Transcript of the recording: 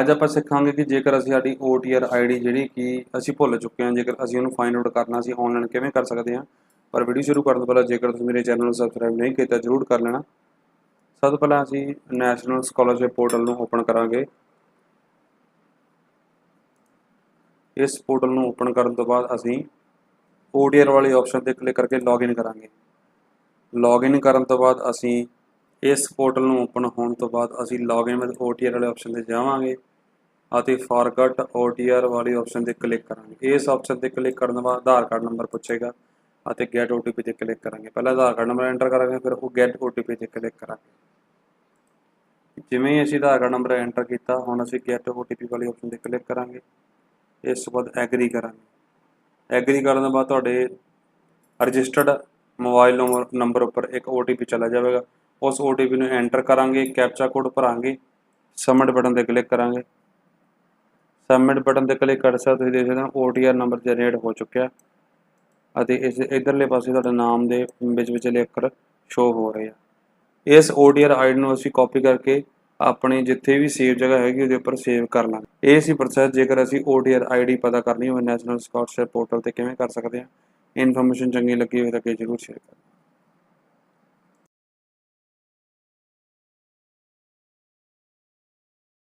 ਅੱਜ ਆਪਾਂ ਸਿੱਖਾਂਗੇ ਕਿ ਜੇਕਰ ਅਸੀਂ ਸਾਡੀ OTR ID ਜਿਹੜੀ ਕਿ ਅਸੀਂ ਭੁੱਲ ਚੁੱਕੇ ਹਾਂ, ਜੇਕਰ ਅਸੀਂ ਉਹਨੂੰ ਫਾਈਂਡ ਆਊਟ ਕਰਨਾ, ਅਸੀਂ ਆਨਲਾਈਨ ਕਿਵੇਂ ਕਰ ਸਕਦੇ ਹਾਂ? ਪਰ ਵੀਡੀਓ ਸ਼ੁਰੂ ਕਰਨ ਤੋਂ ਪਹਿਲਾਂ, ਜੇਕਰ ਤੁਸੀਂ ਮੇਰੇ ਚੈਨਲ ਨੂੰ ਸਬਸਕ੍ਰਾਈਬ ਨਹੀਂ ਕੀਤਾ, ਜਰੂਰ ਕਰ ਲੈਣਾ। ਸਭ ਤੋਂ ਪਹਿਲਾਂ ਅਸੀਂ ਨੈਸ਼ਨਲ ਸਕਾਲਰਸ਼ਿਪ ਪੋਰਟਲ ਨੂੰ ਓਪਨ ਕਰਾਂਗੇ। ਇਸ ਪੋਰਟਲ ਨੂੰ ਓਪਨ ਕਰਨ ਤੋਂ ਬਾਅਦ ਅਸੀਂ OTR ਵਾਲੇ ਆਪਸ਼ਨ ਤੇ ਕਲਿੱਕ ਕਰਕੇ ਲੌਗਇਨ ਕਰਾਂਗੇ। ਲੌਗਇਨ ਕਰਨ ਤੋਂ ਬਾਅਦ ਅਸੀਂ ਇਸ ਪੋਰਟਲ ਨੂੰ ਓਪਨ ਹੋਣ ਤੋਂ ਬਾਅਦ ਅਸੀਂ ਲੌਗਇਨ ਵਿਦ OTR ਵਾਲੇ ਆਪਸ਼ਨ ਤੇ ਜਾਵਾਂਗੇ ਅਤੇ ਫਾਰਗਟ OTR ਵਾਲੀ ਆਪਸ਼ਨ ਤੇ ਕਲਿੱਕ ਕਰਾਂਗੇ। ਇਸ ਆਪਸ਼ਨ ਤੇ ਕਲਿੱਕ ਕਰਨ ਤੋਂ ਬਾਅਦ ਆਧਾਰ ਕਾਰਡ ਨੰਬਰ ਪੁੱਛੇਗਾ ਅਤੇ ਗੈਟ OTP ਤੇ ਕਲਿੱਕ ਕਰਾਂਗੇ। ਪਹਿਲਾਂ ਆਧਾਰ ਕਾਰਡ ਨੰਬਰ ਐਂਟਰ ਕਰਾਂਗੇ, ਫਿਰ ਉਹ ਗੈਟ OTP ਤੇ ਕਲਿੱਕ ਕਰਾਂਗੇ। ਜਿਵੇਂ ਹੀ ਅਸੀਂ ਆਧਾਰ ਕਾਰਡ ਨੰਬਰ ਐਂਟਰ ਕੀਤਾ, ਹੁਣ ਅਸੀਂ ਗੈਟ OTP ਵਾਲੀ ਆਪਸ਼ਨ ਤੇ ਕਲਿੱਕ ਕਰਾਂਗੇ। ਇਸ ਤੋਂ ਬਾਅਦ ਐਗਰੀ ਕਰਾਂਗੇ। ਐਗਰੀ ਕਰਨ ਤੋਂ ਬਾਅਦ ਤੁਹਾਡੇ ਰਜਿਸਟਰਡ ਮੋਬਾਈਲ ਨੰਬਰ ਉੱਪਰ ਇੱਕ OTP ਚਲਾ ਜਾਵੇਗਾ। ਉਸ OTP ਨੂੰ ਐਂਟਰ ਕਰਾਂਗੇ, ਕੈਪਚਾ ਕੋਡ ਭਰਾਂਗੇ, ਸਬਮਿਟ ਬਟਨ ਤੇ ਕਲਿੱਕ ਕਰਾਂਗੇ। ਸਬਮਿਟ ਬਟਨ ਤੇ ਕਲਿੱਕ ਕਰ ਸਕਦੇ ਤੁਸੀਂ ਦੇਖ ਸਕਦੇ ਹੋ OTR ਨੰਬਰ ਜਨਰੇਟ ਹੋ ਚੁੱਕਿਆ। ਅਤੇ ਇਸ ਇਧਰਲੇ ਪਾਸੇ ਤੁਹਾਡਾ ਨਾਮ ਦੇ ਵਿੱਚ ਵਿਚਲੇ ਅੱਖਰ ਸ਼ੋ ਹੋ ਰਹੇ ਆ। ਇਸ OTR ਆਈਡੀ ਨੂੰ ਅਸੀਂ ਕਾਪੀ ਕਰਕੇ ਆਪਣੇ ਜਿੱਥੇ ਵੀ ਸੇਵ ਜਗ੍ਹਾ ਹੈਗੀ, ਉਹਦੇ ਉੱਪਰ ਸੇਵ ਕਰ ਲਾਂਗੇ। ਇਹ ਸੀ ਪ੍ਰੋਸੈਸ ਜੇਕਰ ਅਸੀਂ OTR ਆਈਡੀ ਪਤਾ ਕਰਨੀ ਹੋਵੇ ਨੈਸ਼ਨਲ ਸਕਾਲਰਸ਼ਿਪ ਪੋਰਟਲ ਤੇ ਕਿਵੇਂ ਕਰ ਸਕਦੇ ਹਾਂ ਇਨਫੋਰਮੇਸ਼ਨ ਚੰਗੀ ਲੱਗੀ ਹੋਵੇ ਤਾਂ ਕਿ ਜਰੂਰ ਸ਼ੇਅਰ ਕਰੋ